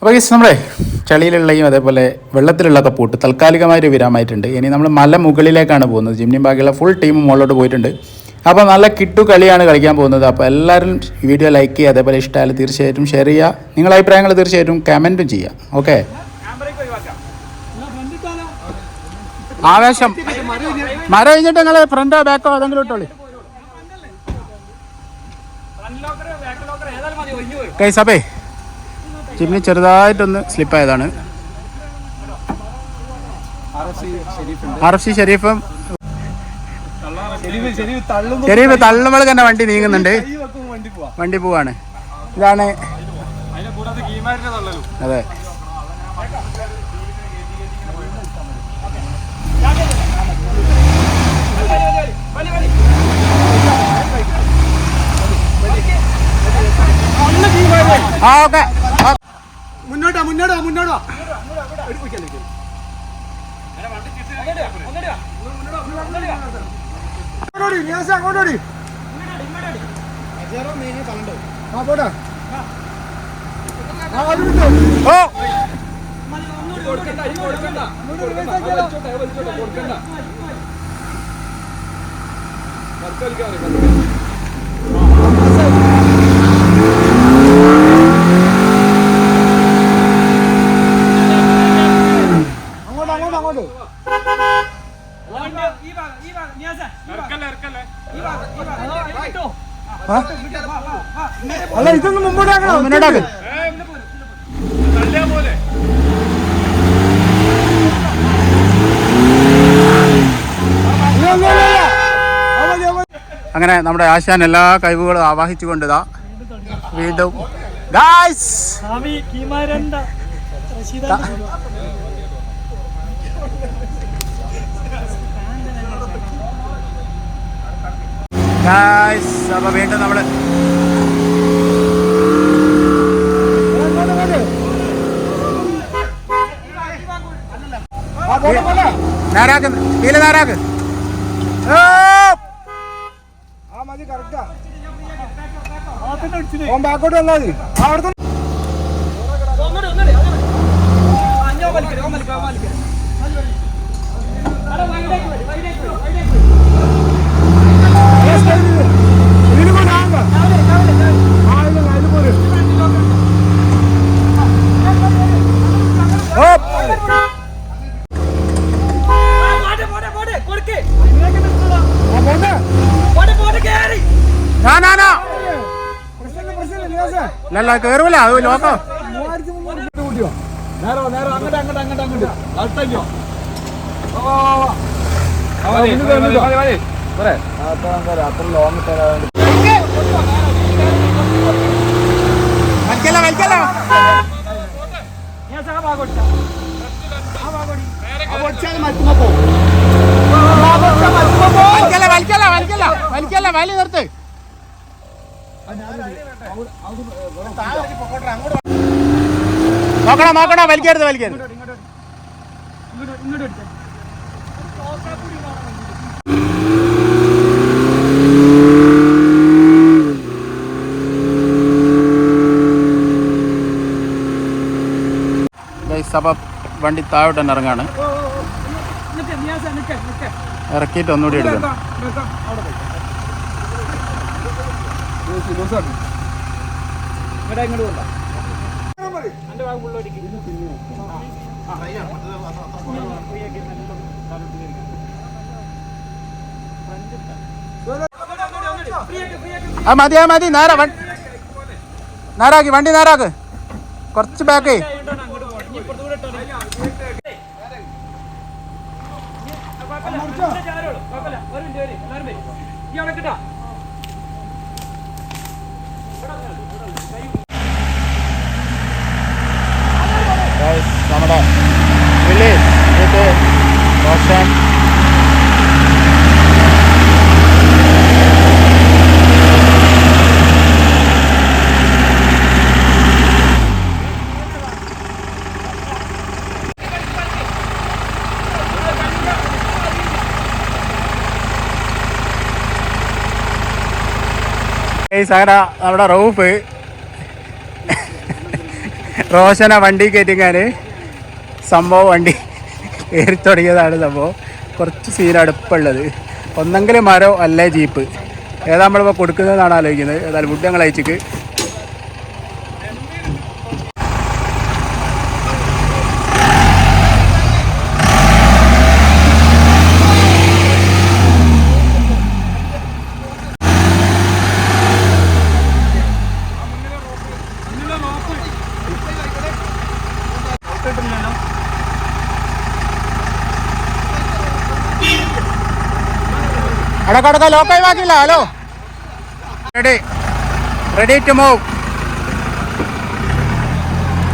അപ്പോൾ ഗീസ് നമ്മുടെ ചളിയിലുള്ളയും അതേപോലെ വെള്ളത്തിലുള്ള കപ്പൂട്ട് താൽക്കാലികമായൊരു വിരാമായിട്ടുണ്ട്. ഇനി നമ്മൾ മല മുകളിലേക്കാണ് പോകുന്നത്. ജിംനിയും ബാക്കിയുള്ള ഫുൾ ടീം മുകളിലോട്ട് പോയിട്ടുണ്ട്. അപ്പോൾ നല്ല കിട്ടു കളിയാണ് കളിക്കാൻ പോകുന്നത്. അപ്പോൾ എല്ലാവരും വീഡിയോ ലൈക്ക് ചെയ്യുക അതേപോലെ ഇഷ്ടമായാലും തീർച്ചയായിട്ടും ഷെയർ ചെയ്യുക. നിങ്ങളുടെ അഭിപ്രായങ്ങൾ തീർച്ചയായിട്ടും കമന്റും ചെയ്യുക. ഓക്കെ ആവേശം. മരം കഴിഞ്ഞിട്ട് നിങ്ങൾ ഫ്രണ്ടോ ബാക്കോ ഏതെങ്കിലും ഇട്ടോളി. കൈസ് അപ്പേ ജിമ്മിന് ചെറുതായിട്ടൊന്ന് സ്ലിപ്പായതാണ്. ആർ എഫ് സി ഷെരീഫും ഷെരീഫ് തള്ളുമ്പോൾ തന്നെ വണ്ടി നീങ്ങുന്നുണ്ട്. വണ്ടി പോവാണ്. ഇതാണ് അതെ. ആ ഓക്കെ. മുന്നോട്ടാ മുന്നോടാ. മുന്നോട്ടാ അങ്ങോട്ടോടി നിയാസ അങ്ങോട്ടോടി. ആ പോടാ ആ അങ്ങനെ നമ്മുടെ ആശാൻ എല്ലാ കഴിവുകളും ആവാഹിച്ചുകൊണ്ട് ഇതാ വീണ്ടും ഗായ്സ് സ്വാമി കീമാരണ്ട റഷീദ ഗായ്സ് അപ്പൊ വീണ്ടും നമ്മൾ ആ പോട്ടെ പോട്ടെ നേരാക്ക് വീൽ നേരാക്ക് ബാക്കോട്ട് വന്നാൽ മതി ആ അവിടെ ഇതിന് കൊണ്ട് ആകണ്ട ആ ഇല്ല അതിന് പോര് ഓ! ആ പോട്ടെ നാ, നാ, നാ. പ്രശ്നം പ്രശ്നം നിയാസേ ഇല്ലല്ല കേറൂല അത് ലോക്കോ മൂവായിരത്തി മുന്നൂറ് രൂപ കൂട്ടിയോ നേരോ നേരോ അങ്ങോട്ട് അങ്ങോട്ട് അങ്ങോട്ട് അങ്ങോട്ട്. അടുത്തോ അത്ര ലോങ് തരാൻ വലിക്കല്ല വലിക്കല്ല. വലിക്കല്ല വലിക്കല്ല വലിക്കല്ല. വലിക്കല്ല വലി നിർത്ത്. നോക്കണം നോക്കണം വലിക്കരുത് വലിക്കരുത്. സഭ വണ്ടി താഴോട്ട് തന്നെ ഇറങ്ങാണ്. ഇറക്കിയിട്ട് ഒന്നുകൂടി എടുക്കണം ആ മതി ആ മതി. നേരെ വൺ നേരാക്കി വണ്ടി നേരാക്ക്. കുറച്ച് ബാക്ക് നമ്മുടെ വില്ലേജ് ഇത് റോഷൻ ഈ സാറ നമ്മുടെ റൂഫ് റോഷന വണ്ടി കയറ്റിങ്ങാന് സംഭവം വണ്ടി കയറി തുടങ്ങിയതാണ് സംഭവം. കുറച്ച് സീൻ അടുപ്പുള്ളത്. ഒന്നെങ്കിലും മരം അല്ലേ ജീപ്പ്. ഏതാ നമ്മളിപ്പോൾ കൊടുക്കുന്നതെന്നാണ് ആലോചിക്കുന്നത്. ഏതായാലും ഫുഡ് ഞങ്ങൾ അയച്ചിക്ക്. അടക്ക അടക്ക ലോക്കായി ബാക്കിയില്ല hello ready ready to move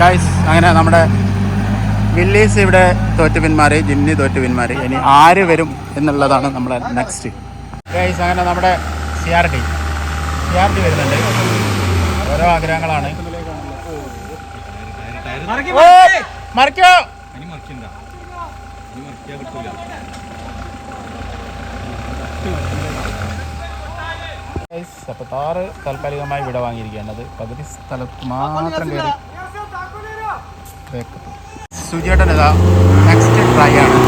guys അങ്ങനെ നമ്മുടെ വില്ലീസ് ഇവിടെ തോറ്റു പിന്മാറി ജിന്നി തോറ്റു പിന്മാറി. ഇനി ആര് വരും എന്നുള്ളതാണ് നമ്മുടെ നെക്സ്റ്റ് ഗൈസ് അങ്ങനെ നമ്മുടെ C R T C R T വരുന്നുണ്ട്. ഓരോ ആഗ്രഹങ്ങളാണ്. മറിക്കോ! മറിക്കോ ഗൈസ്, അപ്പൊ താറ് താൽക്കാലികമായി വിട വാങ്ങിയിരിക്കുകയാണത് പകുതി സ്ഥലത്ത് മാത്രം കയറി സുജിയേട്ടൻ ഇതാ നെക്സ്റ്റ് ട്രൈ ആണ്.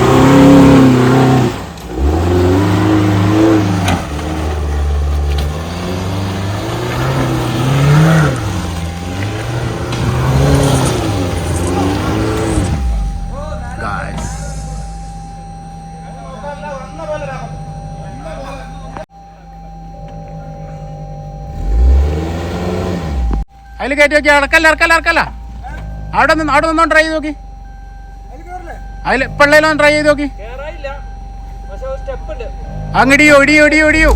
അതിൽ കയറ്റി നോക്കി ഇറക്കല്ല ഇറക്കല്ല ഇറക്കല്ല. അവിടെ നിന്ന് അവിടെ നിന്നോ ട്രൈ ചെയ്ത് നോക്കി. അതിൽ പിള്ളേലോ ട്രൈ ചെയ്ത് നോക്കി. അങ്ങടിയോ ഇടിയോ ഇടിയോ ഇടിയോ.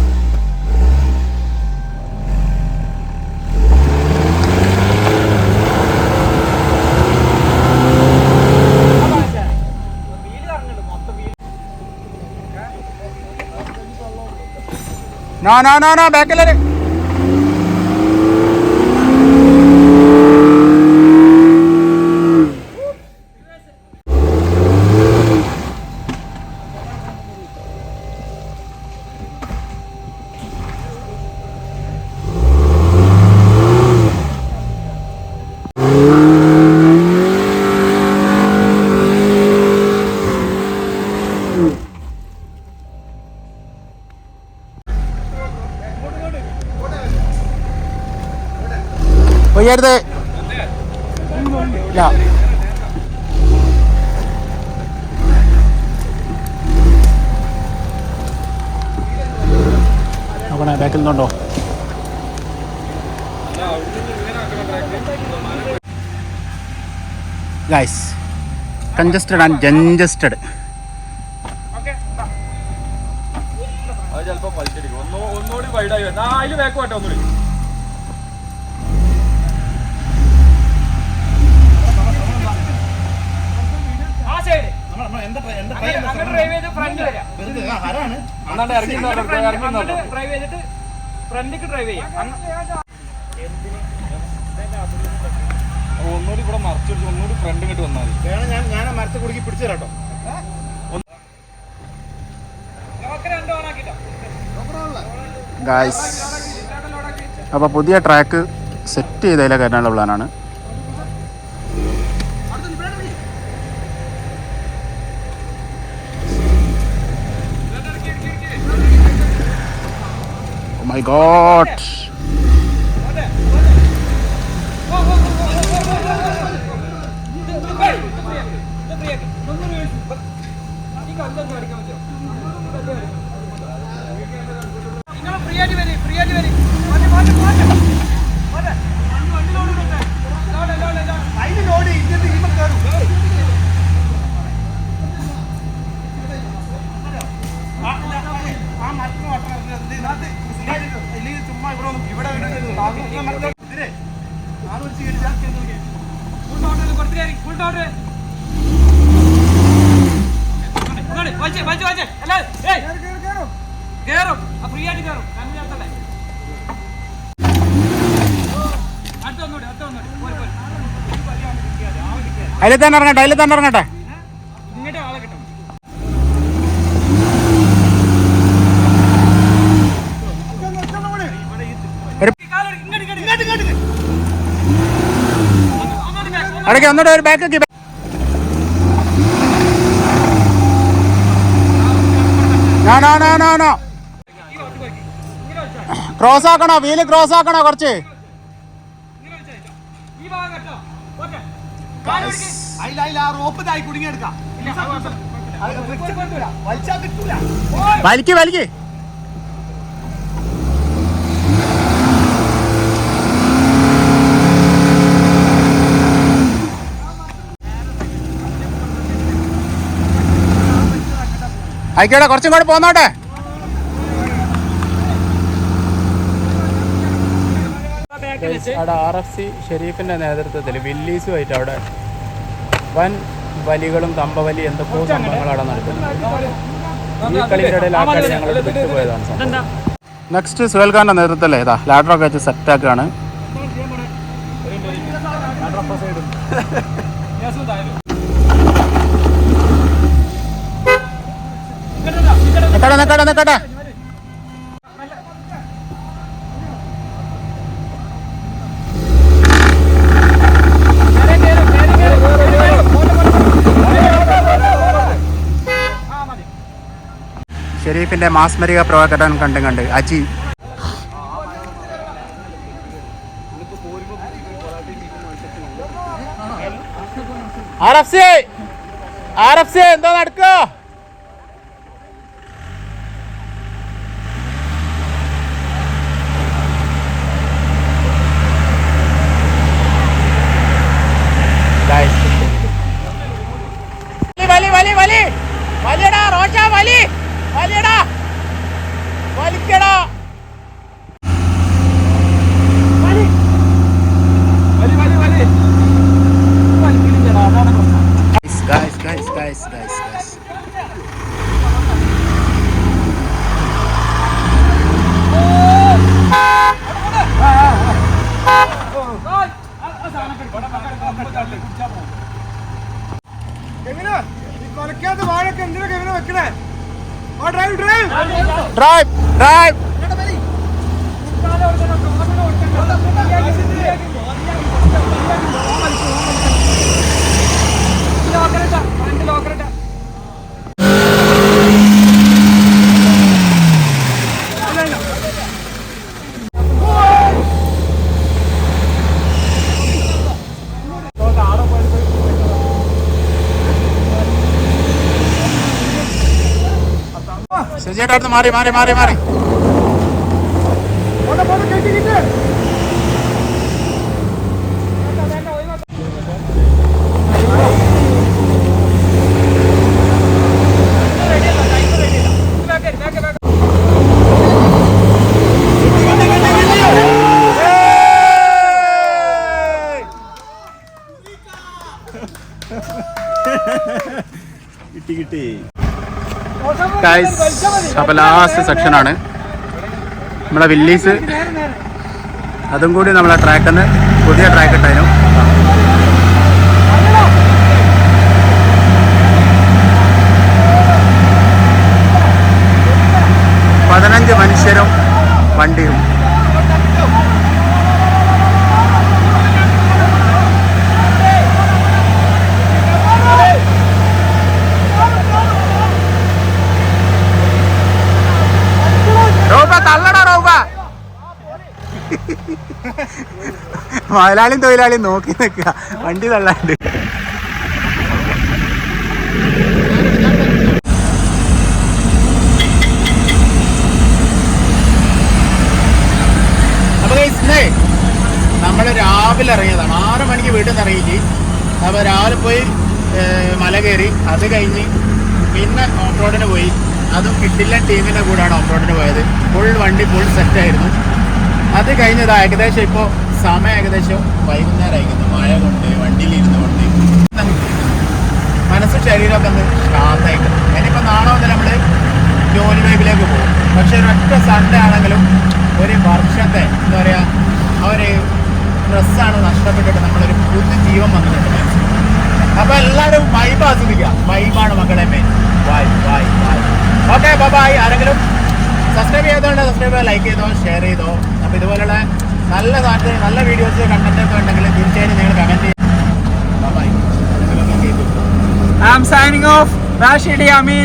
നോ നോ നോ നോ ബാക്കിലെ പോയരുത് ഇല്ല. നോക്കണേ ബാക്കിൽ നിന്നുണ്ടോ? ഗൈസ് കൺജസ്റ്റഡ് ആൻഡ് ജഞ്ചസ്റ്റഡ് അത് ചിലപ്പോ ഒന്നോ ഒന്നുകൂടി വൈഡായി ബാക്ക് പോട്ടെ ഒന്നുകൂടി ആ സൈഡ് അങ്ങോട്ട് ഡ്രൈവ് ചെയ്ത് ഫ്രണ്ട് വരാം അന്നാണ്ട് ഇറങ്ങി നിന്നോട്ടോ, ഇറങ്ങി നിന്നോട്ടോ. ഡ്രൈവ് ചെയ്തിട്ട് ഫ്രണ്ടിക്ക് ഡ്രൈവ് ചെയ്യാം. ഒന്നുകൂടി ഇവിടെ മറച്ചിട്ട് ഒന്നുകൂടി ഫ്രണ്ട് ഇങ്ങോട്ട് വന്നാൽ മതി. ഞാൻ ഞാൻ മരത്തെ കുടുക്കി പിടിച്ചു തരാട്ടോ. ഗായ്സ് അപ്പോൾ പുതിയ ട്രാക്ക് സെറ്റ് ചെയ്തതിലെ കയറാനുള്ള പ്ലാനാണ് my god. കേറും ഫ്രീ ആയിട്ട് കേറും കണ്ണു ചേർത്തല്ലേ അതിൽ തന്നെ ഇറങ്ങട്ടെ അതിൽ തന്നെ ഇറങ്ങട്ടെ ഇങ്ങോട്ട് ആളെ കിട്ടും ഇങ്ങോട്ട് ഒന്നുകൂടി ഒരു ബാക്ക് നോ ക്രോസ് ആക്കണോ? വീൽ ക്രോസ് ആക്കണോ കുറച്ച്? വലിക്ക് ഭാഗം കേട്ടോ ഓക്കെ അതിൽ അതിൽ ആ റോപ്പ് തായി കുടുങ്ങിയെടുക്കാം വലിച്ചാൽ കിട്ടൂല വലിക്ക് വലിക്ക് ആയിക്കോട്ടെ കുറച്ചും കൂടെ പോന്നോട്ടെ. അവിടെ ആർ എഫ് സി ഷെരീഫിന്റെ നേതൃത്വത്തിൽ വില്ലീസുമായിട്ട് അവിടെ വൻ വലികളും കമ്പവലി എന്തൊക്കെയോ സംഭവങ്ങളാണ് നടക്കുന്നത് ഈ കളിയുടെ ഇടയിൽ ആ കളി ഞങ്ങൾ വിട്ടുപോയതാണ് സംഭവം. നെക്സ്റ്റ് സുഹേൽ ഖാന്റെ നേതൃത്വത്തിലേ ഇതാ ലാഡറൊക്കെ വെച്ച് സെറ്റ് നിക്കട്ടെ നിക്കട്ടെ നിക്കട്ടെ. ഷെരീഫിന്റെ മാസ്മരിക പ്രവർത്തനം കണ്ടും കണ്ട്. Aji. R F C. R F C. എന്തോ നടക്കോ വലി വലി വലി റോഷ വലി വലിയടാ വലിക്കടാ guys guys guys guys guys ഈ കൊലക്കാത്ത വാഴൊക്കെ എന്തിനൊക്കെ ഇവനെ വെക്കണേ? ആ ഡ്രൈവ് ഡ്രൈവ് drive drive. സുജിയേട്ടാ അടുത്ത് മാറി മാറി മാറി മാറി. കെട്ടി കിട്ട്. ഗൈസ് അപ്പോൾ ലാസ്റ്റ് സെക്ഷനാണ് നമ്മളെ വില്ലീസ് അതും കൂടി നമ്മളെ ട്രാക്കിൽ നിന്ന് പുതിയ ട്രാക്ക് ഇട്ടായിരുന്നു പതിനഞ്ച് മനുഷ്യരും വണ്ടിയും. മുതലാളിയും തൊഴിലാളിയും നോക്കി നിൽക്കുക. വണ്ടി തള്ളാണ്ട്. നമ്മൾ രാവിലെ ഇറങ്ങിയതാണ്. ആറ് മണിക്ക് വീട്ടിൽ നിന്ന് ഇറങ്ങിയിട്ട് അപ്പോൾ രാവിലെ പോയി മല കയറി. അത് കഴിഞ്ഞ് പിന്നെ ഓഫ് റോഡിന് പോയി. അതും കിട്ടില്ല ടീമിന്റെ കൂടെയാണ് ഓഫ് റോഡിന് പോയത്. ഫുൾ വണ്ടി ഫുൾ സെറ്റായിരുന്നു അത് കഴിഞ്ഞത് ഏകദേശം ഇപ്പോൾ സമയം ഏകദേശം വൈകുന്നേരം ആയിരിക്കുന്നു മഴ കൊണ്ട് വണ്ടിയിൽ ഇരുന്ന് കൊണ്ട്. മനസ്സും ശരീരമൊക്കെ ഒന്ന് ശാന്തമായിട്ട് ഇനിയിപ്പോൾ നാളെ മുതൽ നമ്മൾ ജോലി വൈബിലേക്ക് പോകും. പക്ഷെ ഒരൊറ്റ സൺഡേ ആണെങ്കിലും ഒരു വർഷത്തെ എന്താ പറയുക ആ ഒരു ഡ്രസ്സാണ് നഷ്ടപ്പെട്ടിട്ട് നമ്മളൊരു പുതു ജീവൻ വന്നിട്ടുണ്ട് മനസ്സിൽ. അപ്പോൾ എല്ലാവരും വൈബ് ആസ്വദിക്കുക. വൈബാണ് മക്കളെ മെയിൻ വായ് വായ് വായ് ഓക്കെ ബൈ ആരെങ്കിലും സബ്സ്ക്രൈബ് ചെയ്തോണ്ട് സബ്സ്ക്രൈബ് ചെയ്തോ ലൈക്ക് ചെയ്തോ ഷെയർ ചെയ്തോ. അപ്പോൾ ഇതുപോലുള്ള നല്ല കാറ്റ് നല്ല വീഡിയോസ് കണ്ടന്റൊക്കെ ഉണ്ടെങ്കിൽ തീർച്ചയായും നിങ്ങൾ കമന്റ് ചെയ്യും I'm signing off. Rashidi Amin.